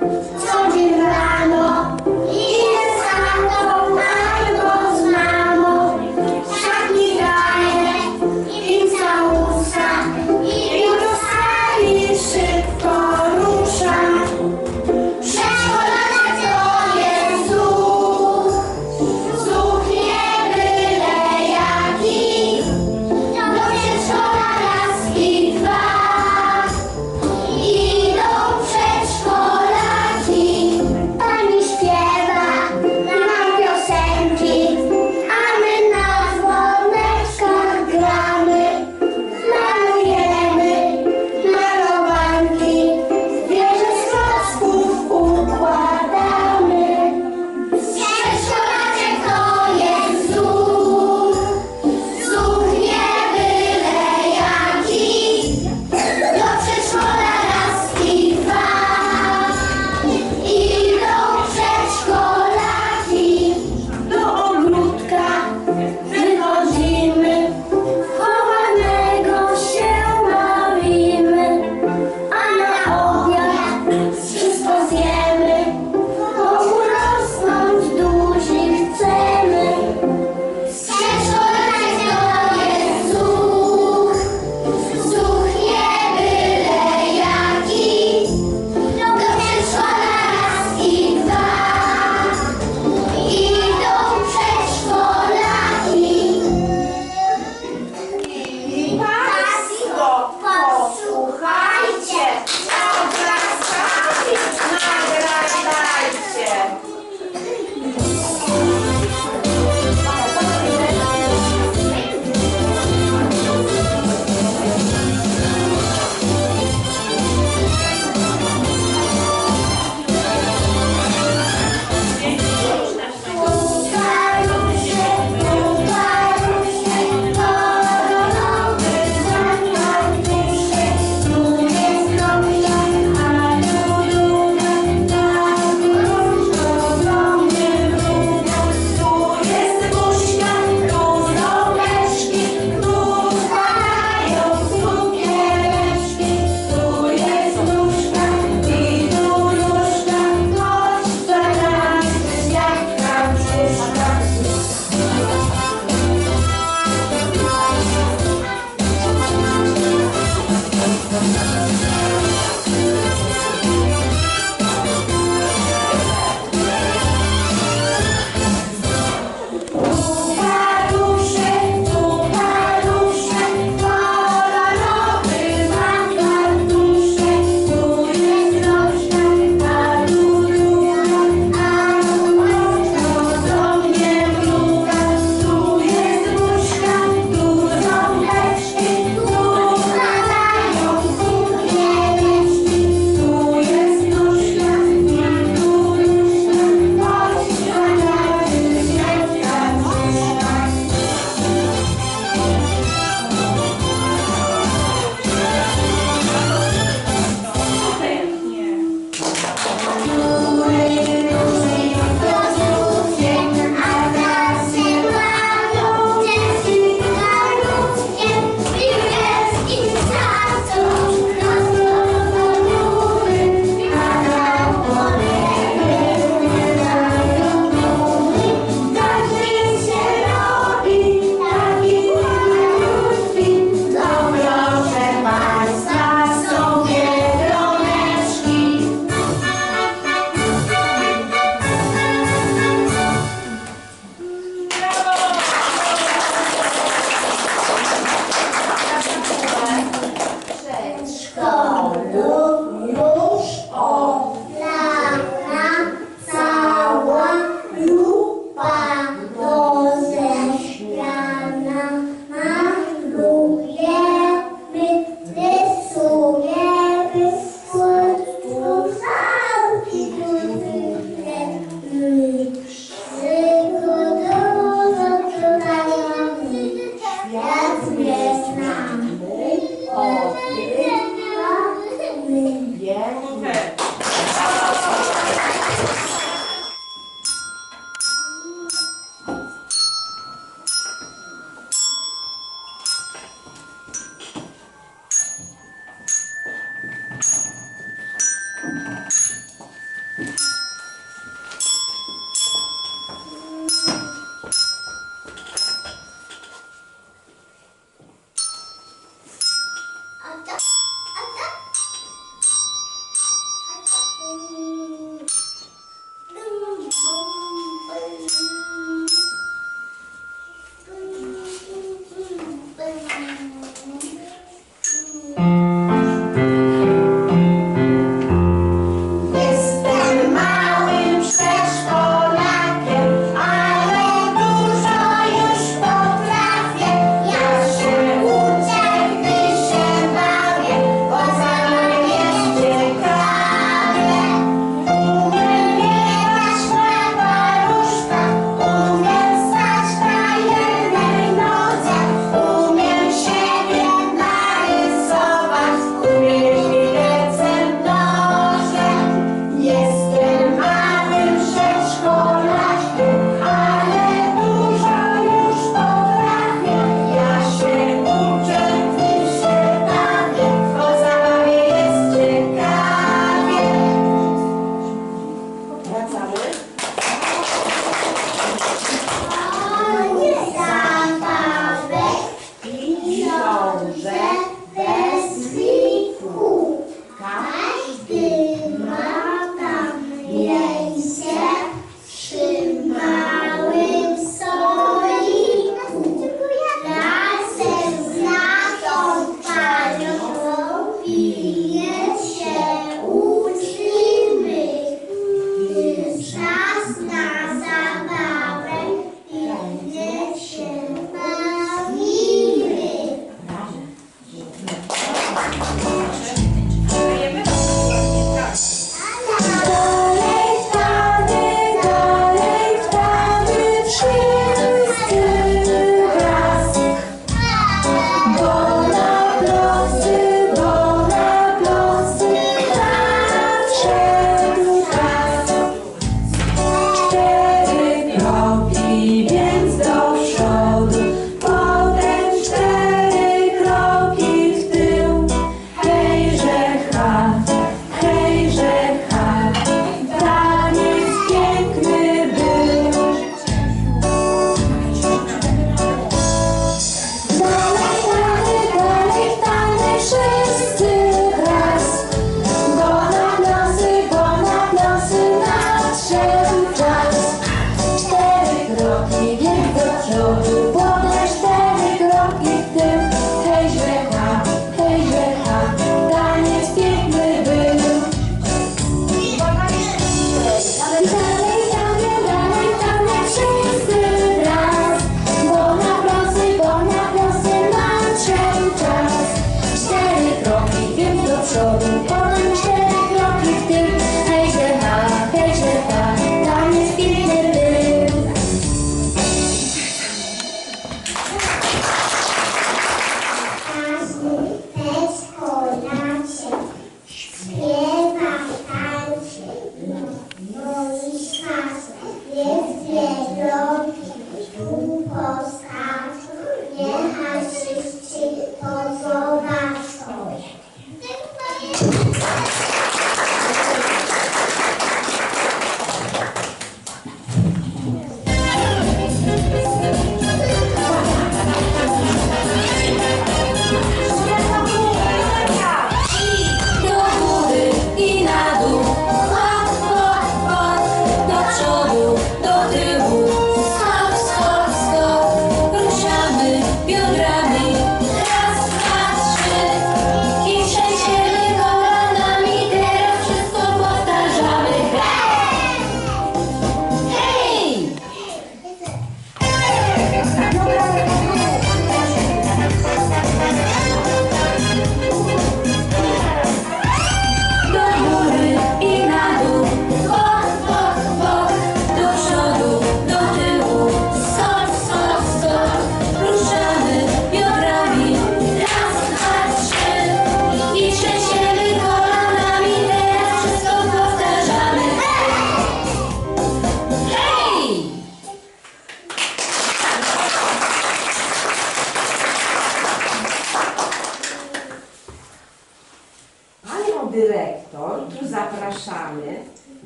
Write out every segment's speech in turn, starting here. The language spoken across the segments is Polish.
Bye.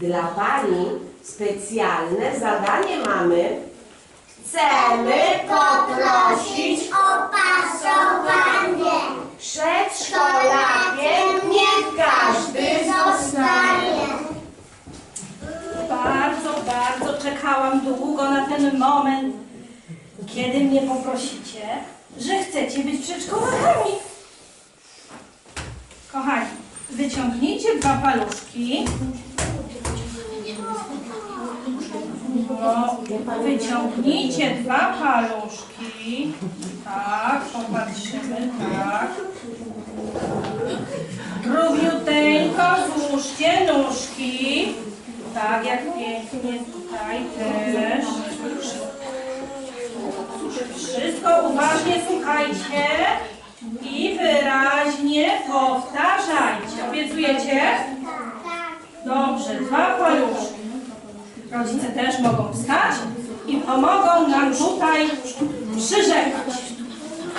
Dla Pani specjalne zadanie mamy. Chcemy poprosić o pasowanie. Przedszkolakiem nie każdy zostanie. Bardzo, bardzo czekałam długo na ten moment, kiedy mnie poprosicie, że chcecie być przedszkolakami. Kochani, wyciągnijcie dwa paluszki. Wyciągnijcie dwa paluszki. Tak, popatrzymy, tak. Równiuteńko złóżcie nóżki. Tak, jak pięknie tutaj też. Wszystko uważnie słuchajcie i wyraźnie powtarzajcie. Obiecujecie? Dobrze, dwa paluszki. Rodzice też mogą wstać i pomogą nam tutaj przyrzekać.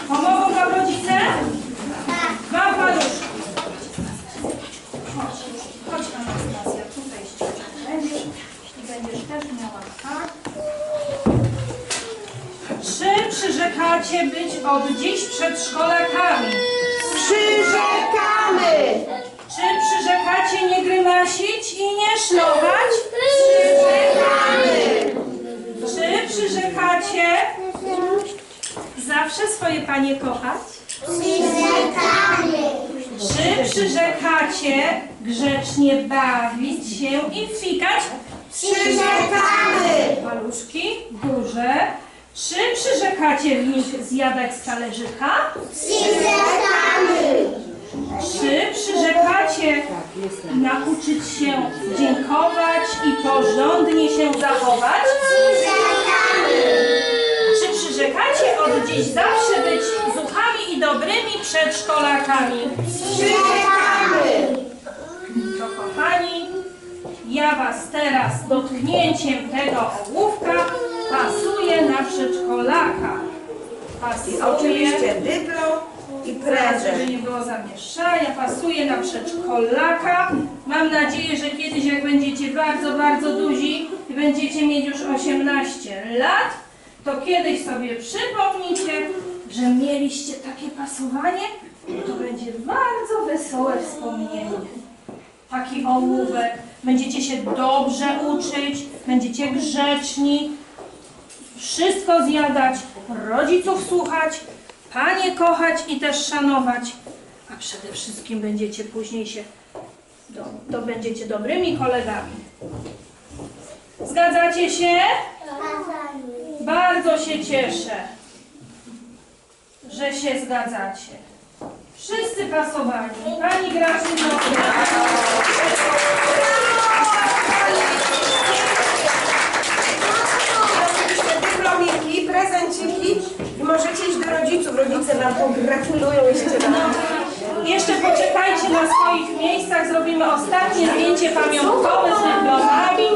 Pomogą nam rodzice? Dwa paluszki. Chodź, chodź Anastazja, tutaj ściągnę. Będziesz, jeśli będziesz też miała tak. Czy przyrzekacie być od dziś przedszkolakami? Przyrzekamy! Czy przyrzekacie nie grymasić i nie szlować? Czy przyrzekacie zawsze swoje panie kochać? Czy przyrzekacie grzecznie bawić się i fikać? Przyrzekamy! Paluszki duże. Czy przyrzekacie w nich zjadać z talerzyka? Czy przyrzekacie nauczyć się dziękować i porządnie się zachować? Czy dziś zawsze być zuchami i dobrymi przedszkolakami? Przyrzekamy! To kochani, ja Was teraz dotknięciem tego ołówka pasuję na przedszkolaka. Pasuję. Oczywiście dyplom i Teraz, żeby prezent. nie było zamieszania, pasuje na przedszkolaka. Mam nadzieję, że kiedyś jak będziecie bardzo, bardzo duzi i będziecie mieć już 18 lat, to kiedyś sobie przypomnicie, że mieliście takie pasowanie, to będzie bardzo wesołe wspomnienie. Taki ołówek, będziecie się dobrze uczyć, będziecie grzeczni, wszystko zjadać, rodziców słuchać, panie kochać i też szanować, a przede wszystkim będziecie później się, do, to będziecie dobrymi kolegami. Zgadzacie się? Bardzo się cieszę, że się zgadzacie. Wszyscy pasowani. Pani. Oczywiście dyplomiki, prezenciki i możecie iść do rodziców. Rodzice nam pogratulują jeszcze No, raz. jeszcze poczekajcie na swoich miejscach, zrobimy ostatnie zdjęcie pamiątkowe z dyplomami.